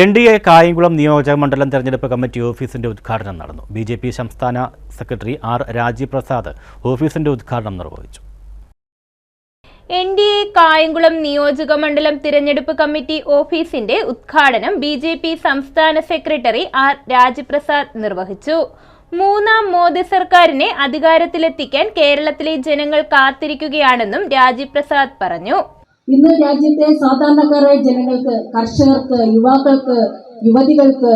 N D A Kayamkulam നിയോജക മണ്ഡലം തെരഞ്ഞെടുപ്പ് കമ്മിറ്റി ഓഫീസിന്റെ ഉദ്ഘാടനം നടന്നു. ബി ജെ പി സംസ്ഥാന സെക്രട്ടറി ആർ രാജീവ് പ്രസാദ് ഓഫീസിന്റെ ഉദ്ഘാടനം നിർവഹിച്ചു. എൻ ഡി എ കായംകുളം നിയോജക മണ്ഡലം തിരഞ്ഞെടുപ്പ് കമ്മിറ്റി ഓഫീസിന്റെ ഉദ്ഘാടനം ബി ജെ പി സംസ്ഥാന സെക്രട്ടറി ആർ രാജപ്രസാദ് നിർവഹിച്ചു. മൂന്നാം മോദി സർക്കാരിനെ അധികാരത്തിലെത്തിക്കാൻ കേരളത്തിലെ ജനങ്ങൾ കാത്തിരിക്കുകയാണെന്നും രാജീവ് പ്രസാദ് പറഞ്ഞു. ഇന്ന് രാജ്യത്തെ സാധാരണക്കാരായ ജനങ്ങൾക്ക് കർഷകർക്ക് യുവാക്കൾക്ക് യുവതികൾക്ക്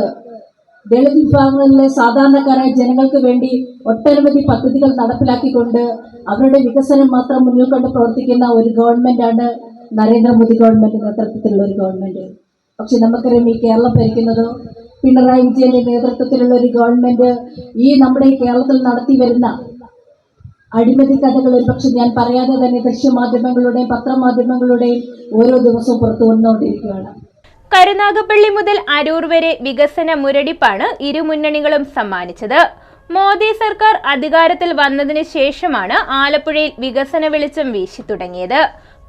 ദളിത് വിഭാഗങ്ങളിലെ സാധാരണക്കാരായ ജനങ്ങൾക്ക് വേണ്ടി ഒട്ടനവധി പദ്ധതികൾ നടപ്പിലാക്കിക്കൊണ്ട് അവരുടെ വികസനം മാത്രം മുന്നിൽ കൊണ്ട് പ്രവർത്തിക്കുന്ന ഒരു ഗവൺമെന്റാണ് നരേന്ദ്രമോദി ഗവൺമെന്റ് നേതൃത്വത്തിലുള്ള ഒരു ഗവൺമെന്റ്. പക്ഷെ നമുക്കറിയാം ഈ കേരളം ഭരിക്കുന്നതോ പിണറായി വിജയന്റെ നേതൃത്വത്തിലുള്ള ഒരു ഗവൺമെന്റ് ഈ നമ്മുടെ കേരളത്തിൽ നടത്തി വരുന്ന അഴിമതി കഥകൾ ഒരുപക്ഷെ ഞാൻ പറയാതെ തന്നെ ദൃശ്യമാധ്യമങ്ങളുടെയും പത്രമാധ്യമങ്ങളുടെയും ഓരോ ദിവസവും പുറത്തു വന്നുകൊണ്ടിരിക്കുകയാണ്. കരുനാഗപ്പള്ളി മുതൽ അരൂർ വരെ വികസന മുരടിപ്പാണ് ഇരുമുന്നണികളും സമ്മാനിച്ചത്. മോദി സർക്കാർ അധികാരത്തിൽ വന്നതിന് ശേഷമാണ് ആലപ്പുഴയിൽ വികസന വെളിച്ചം വീശി തുടങ്ങിയത്.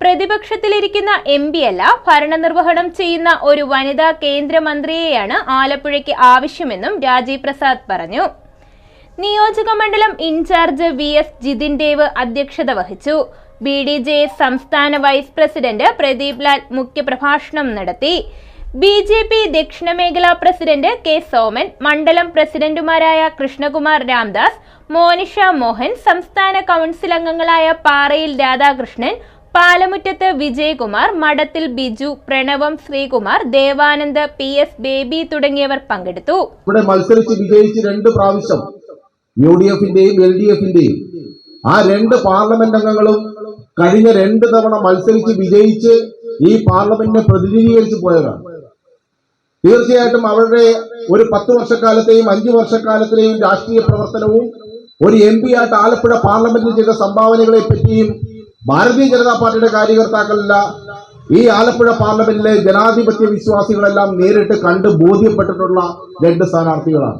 പ്രതിപക്ഷത്തിലിരിക്കുന്ന എം പി അല്ല ഭരണനിർവഹണം ചെയ്യുന്ന ഒരു വനിതാ കേന്ദ്രമന്ത്രിയെയാണ് ആലപ്പുഴയ്ക്ക് ആവശ്യമെന്നും രാജീവ് പ്രസാദ് പറഞ്ഞു. നിയോജക മണ്ഡലം incharge V S Jithin Dev അധ്യക്ഷത വഹിച്ചു. ബി ഡി ജെ എസ് സംസ്ഥാന വൈസ് പ്രസിഡന്റ് പ്രദീപ് ലാൽ മുഖ്യപ്രഭാഷണം നടത്തി. ബി ജെ പി ദക്ഷിണമേഖലാ പ്രസിഡന്റ് കെ സോമൻ മണ്ഡലം പ്രസിഡന്റുമാരായ കൃഷ്ണകുമാർ രാംദാസ് മോനിഷ മോഹൻ സംസ്ഥാന കൗൺസിൽ അംഗങ്ങളായ പാറയിൽ Radhakrishnan പാലമുറ്റത്ത് Vijayakumar Madathil Biju Pranavam Sreekumar Devanand P S baby തുടങ്ങിയവർ പങ്കെടുത്തു. ഇവിടെ മത്സരിച്ച് വിജയിച്ച് രണ്ട് പ്രാവശ്യം യു ഡി എഫിന്റെയും എൽ ഡി എഫിന്റെയും. ആ രണ്ട് പാർലമെന്റ് അംഗങ്ങളും കഴിഞ്ഞ രണ്ട് തവണ മത്സരിച്ച് വിജയിച്ച് ഈ പാർലമെന്റിനെ പ്രതിനിധീകരിച്ച് പോയതാണ് തീർച്ചയായിട്ടും അവരുടെ ഒരു പത്ത് വർഷക്കാലത്തെയും അഞ്ചു വർഷക്കാലത്തെയും രാഷ്ട്രീയ പ്രവർത്തനവും ഒരു എം പി ആയിട്ട് ആലപ്പുഴ പാർലമെന്റിൽ ചെയ്ത സംഭാവനകളെ പറ്റിയും ഭാരതീയ ജനതാ പാർട്ടിയുടെ കാര്യകർത്താക്കളല്ല ഈ ആലപ്പുഴ പാർലമെന്റിലെ ജനാധിപത്യ വിശ്വാസികളെല്ലാം നേരിട്ട് കണ്ട് ബോധ്യപ്പെട്ടിട്ടുള്ള രണ്ട് സ്ഥാനാർത്ഥികളാണ്.